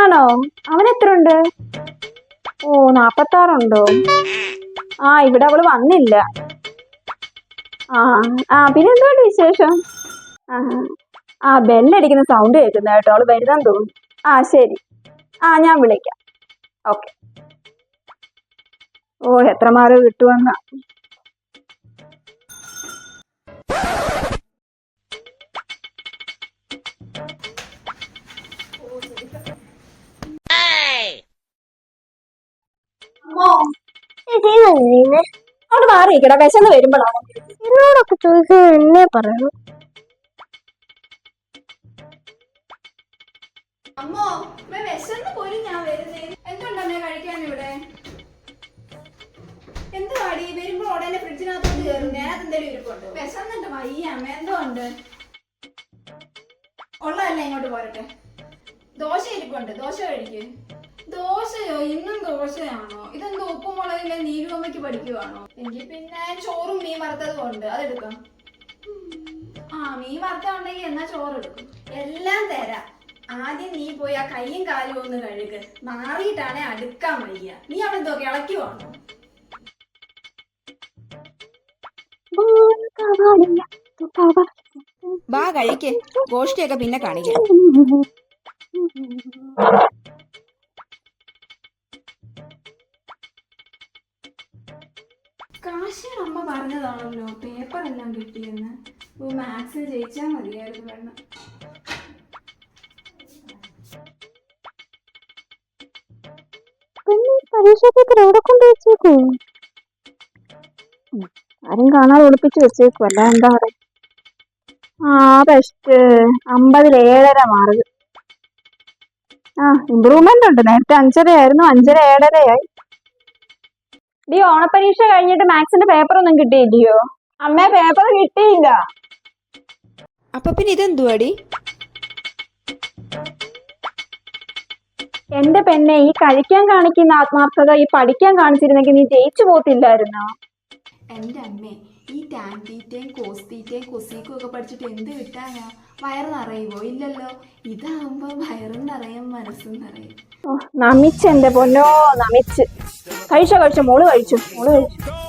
ആണോ? അവൻ എത്ര ഉണ്ട് ഓ നാപ്പത്താറുണ്ടോ? ആ ഇവിടെ അവൾ വന്നില്ല. ആ ആ പിന്നെ എന്തുകൊണ്ട് വിശേഷം? ആ ആ ബെല്ലടിക്കുന്ന സൗണ്ട് കേൾക്കുന്ന കേട്ടോ. അവൾ വരുതാൻ തോന്നുന്നു. ആ ശരി. ആ ഞാൻ വിളിക്കാം. ഓക്കെ. ഓ എത്രമാരോ കിട്ടുമെന്ന. അവിടെ മാറിയിരിക്കടാ വിശന്ന് വരുമ്പോഴാണ് എന്നോടൊക്കെ ചോദിക്കാൻ എന്നെ പറയണം അമ്മോ വിശന്ന് പോലും ഞാൻ വരുന്നേ എന്തുണ്ടമ്മേ കഴിക്കാൻ ഇവിടെ എന്തുവാടി വരുമ്പോ ഉടനെ ഫ്രിഡ്ജിനകത്തോട്ട് കയറും നേരത്തെ എന്തെങ്കിലും ഇരിപ്പുണ്ട് വിശന്നിട്ട് വയ്യ അമ്മ എന്തോ ഉണ്ട് ഉള്ളതല്ല ഇങ്ങോട്ട് പോരട്ടെ? ദോശ ഇരിപ്പുണ്ട്. ദോശ കഴിക്കേ. ദോശയോ? ഇന്നും ദോശയാണോ? ഇതെന്തോ ഉപ്പുമുളകിലെ നീരുവമ്മയ്ക്ക് പഠിക്കുവാണോ? എങ്കിൽ പിന്നെ ചോറും മീൻ വറുത്തതും ഉണ്ട്. അതെടുക്കാം. ആ മീൻ വറുത്തുണ്ടെങ്കിൽ എന്നാ ചോറ് എടുക്കും എല്ലാം തരാം. ആദ്യം നീ പോയി ആ കൈയും കാലും ഒന്ന് കഴുക്. മാറിയിട്ടാണെ അടുക്കാൻ വയ്യ. നീ അവിടെ എന്തോ കിളക്കുവാണോ ബാ കഴിക്ക്. ഗോഷ്ടിയൊക്കെ പിന്നെ കാണിക്കാം. കാശിയുടെ അമ്മ പറഞ്ഞതാണല്ലോ പേപ്പർ എല്ലാം കിട്ടിയെന്ന്. ഓ മാത്സിൽ ജയിച്ചാൽ മതിയായിരുന്നു വേണം പിന്നെ പരീക്ഷ പേപ്പർ എവിടെ കൊണ്ട് വെച്ചേക്കോ ആരും കാണാതെ ഒളിപ്പിച്ച് വെച്ചേക്കും അല്ല എന്താ പറയാ ആ ബെസ്റ്റ് അമ്പതിൽ ഏഴര മാർക്ക് ആ ഇമ്പ്രൂവ്മെന്റ് ഉണ്ട്. നേരത്തെ അഞ്ചര ആയിരുന്നു അഞ്ചര ആയി ഡി ഓണപ്പരീക്ഷ കഴിഞ്ഞിട്ട് മാത്സിന്റെ പേപ്പർ ഒന്നും കിട്ടിയില്ലയോ? അമ്മ പേപ്പർ കിട്ടിയില്ല. അപ്പൊ പിന്നെ ഇതെന്തുവാടി എന്റെ പെണ്ണെ ഈ കഴിക്കാൻ കാണിക്കുന്ന ആത്മാർത്ഥത ഈ പഠിക്കാൻ കാണിച്ചിരുന്നെങ്കിൽ നീ ജയിച്ചു പോത്തില്ലായിരുന്നോ? എന്റെ അമ്മേ ഈ ടാൻ തീറ്റയും കോസ് തീറ്റയും കൊസീക്കും ഒക്കെ പഠിച്ചിട്ട് എന്ത് കിട്ടാനാ? വയറ് നിറയുമോ ഇല്ലല്ലോ. ഇതാവുമ്പോ വയറും നിറയും മനസ്സും നിറയും. നമിച്ച് എന്റെ പൊന്നോ നമിച്ച്. കഴിച്ചോ കഴിച്ചോ. മോൾ കഴിച്ചു മോൾ കഴിച്ചു.